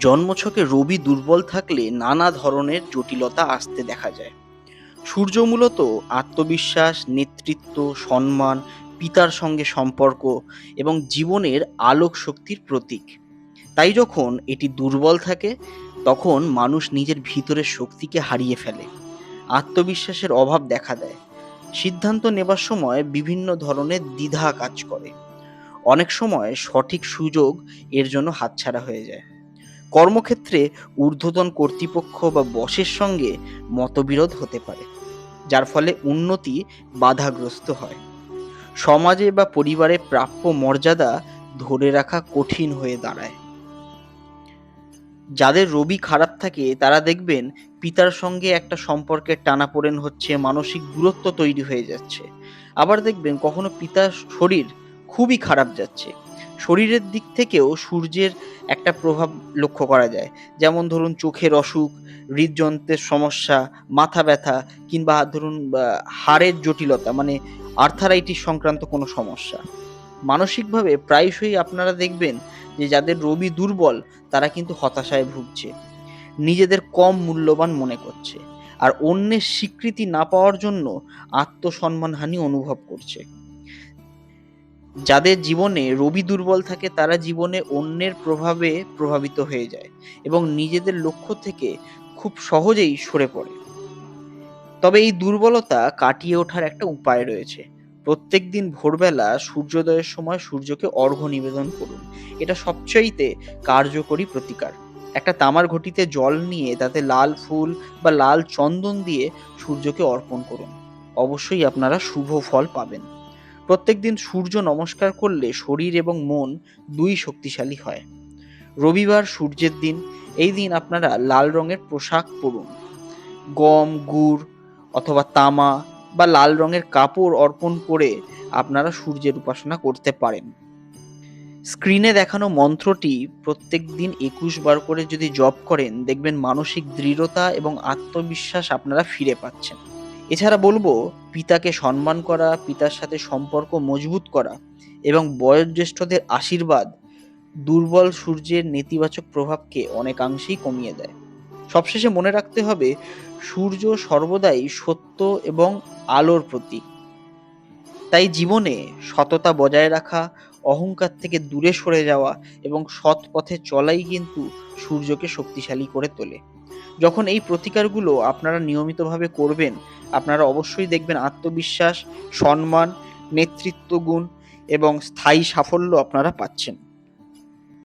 জন্মছকে রবি দুর্বল থাকলে নানা ধরনের জটিলতা আসতে দেখা যায়। সূর্য মূলত আত্মবিশ্বাস, নেতৃত্ব, সম্মান, পিতার সঙ্গে সম্পর্ক এবং জীবনের আলোক শক্তির প্রতীক। তাই যখন এটি দুর্বল থাকে, তখন মানুষ নিজের ভিতরের শক্তিকে হারিয়ে ফেলে। আত্মবিশ্বাসের অভাব দেখা দেয়। সিদ্ধান্ত নেবার সময় বিভিন্ন ধরনের দ্বিধা কাজ করে। অনেক সময় সঠিক সুযোগ এর জন্য হাতছাড়া হয়ে যায়। কর্মক্ষেত্রে ঊর্ধ্বতন কর্তৃপক্ষ বা বসের সঙ্গে মতবিরোধ হতে পারে, যার ফলে উন্নতি বাধাগ্রস্ত হয়। সমাজে বা পরিবারে প্রাপ্য মর্যাদা ধরে রাখা কঠিন হয়ে দাঁড়ায়। যাদের রবি খারাপ থাকে, তারা দেখবেন পিতার সঙ্গে একটা সম্পর্কের টানাপোড়েন হচ্ছে, মানসিক দূরত্ব তৈরি হয়ে যাচ্ছে। আবার দেখবেন কখনো পিতার শরীর খুবই খারাপ যাচ্ছে। শরীরের দিক থেকেও সূর্যের একটা প্রভাব লক্ষ্য করা যায়। যেমন ধরুন চোখের অসুখ, হৃদযন্ত্রের সমস্যা, মাথা ব্যথা কিংবা ধরুন হাড়ের জটিলতা মানে আর্থারাইটিস সংক্রান্ত কোনো সমস্যা। মানসিকভাবে প্রায়শই আপনারা দেখবেন যে যাদের রবি দুর্বল, তারা কিন্তু হতাশায় ভুগছে। নিজেদের কম মূল্যবান মনে করছে। আর অন্যের স্বীকৃতি না পাওয়ার জন্য আত্মসম্মানহানি অনুভব করছে। যাদের জীবনে রবি দুর্বল থাকে, তারা জীবনে অন্যের প্রভাবে প্রভাবিত হয়ে যায় এবং নিজেদের লক্ষ্য থেকে খুব সহজেই সরে পড়ে। তবে এই দুর্বলতা কাটিয়ে ওঠার একটা উপায় রয়েছে। প্রত্যেক দিন ভোরবেলা সূর্যোদয়ের সময় সূর্যকে অর্ঘ্য নিবেদন করুন। এটা সবচাইতে কার্যকরী প্রতিকার। একটা তামার ঘটিতে জল নিয়ে তাতে লাল ফুল বা লাল চন্দন দিয়ে সূর্যকে অর্পণ করুন। অবশ্যই আপনারা শুভ ফল পাবেন। প্রত্যেকদিন সূর্য নমস্কার করলে শরীর এবং মন দুই শক্তিশালী হয়। রবিবার সূর্যের দিন, এই দিন আপনারা লাল রঙের পোশাক পরুন। গম, গুড় অথবা তামা বা লাল রঙের কাপড় অর্পণ করে আপনারা সূর্যের উপাসনা করতে পারেন। স্ক্রিনে দেখানো মন্ত্রটি প্রত্যেক দিন একুশ বার করে যদি জপ করেন, দেখবেন মানসিক দৃঢ়তা এবং আত্মবিশ্বাস আপনারা ফিরে পাচ্ছেন। এছাড়া বলব, পিতাকে সম্মান করা, পিতার সাথে সম্পর্ক মজবুত করা এবং বয়োজ্যেষ্ঠদের আশীর্বাদ দুর্বল সূর্যের নেতিবাচক প্রভাবকে অনেকাংশেই কমিয়ে দেয়। সবশেষে মনে রাখতে হবে, সূর্য সর্বদাই সত্য এবং আলোর প্রতীক। তাই জীবনে সততা বজায় রাখা, অহংকার থেকে দূরে সরে যাওয়া এবং সৎ পথে চলাই কিন্তু সূর্যকে শক্তিশালী করে তোলে। যখন এই প্রতিকারগুলো আপনারা নিয়মিতভাবে করবেন, আপনারা অবশ্যই দেখবেন আত্মবিশ্বাস, সম্মান নেতৃত্ব গুণ এবং স্থায়ী সাফল্য আপনারা পাচ্ছেন।